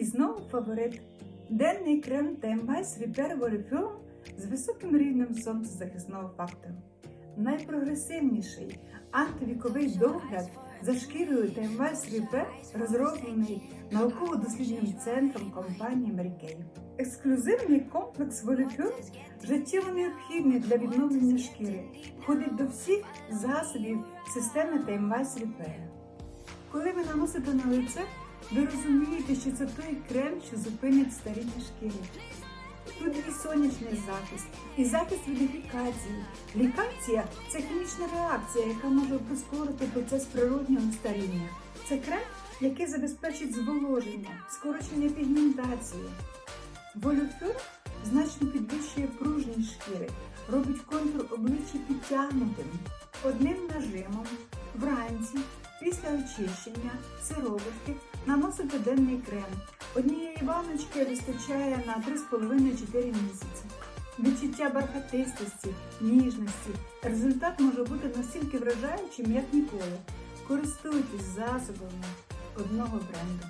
І знову фаворит. Денний крем TMS Repair Volume з високим рівнем сонцезахисного фактору. Найпрогресивніший антивіковий догляд за шкірою TMS Repair розроблений науково-дослідним центром компанії Mary Ексклюзивний комплекс Волюфюр життєво необхідний для відновлення шкіри, входить до всіх засобів системи TMS Repair. Коли ви наносите на лице, ви розумієте, що це той крем, що зупинить старіння шкіри. Тут і сонячний захист, і захист від лікації. Лікація це хімічна реакція, яка може прискорити процес природнього старіння. Це крем, який забезпечить зволоження, скорочення пігментації. Волюфюр значно підвищує пружність шкіри, робить контур обличчя підтягнутим. Одним нажимом вранці після очищення сироватки наносити денний крем. Однієї баночки вистачає на 3,5-4 місяці. Відчуття бархатистості, ніжності. Результат може бути настільки вражаючим, як ніколи. Користуйтесь засобами одного бренду.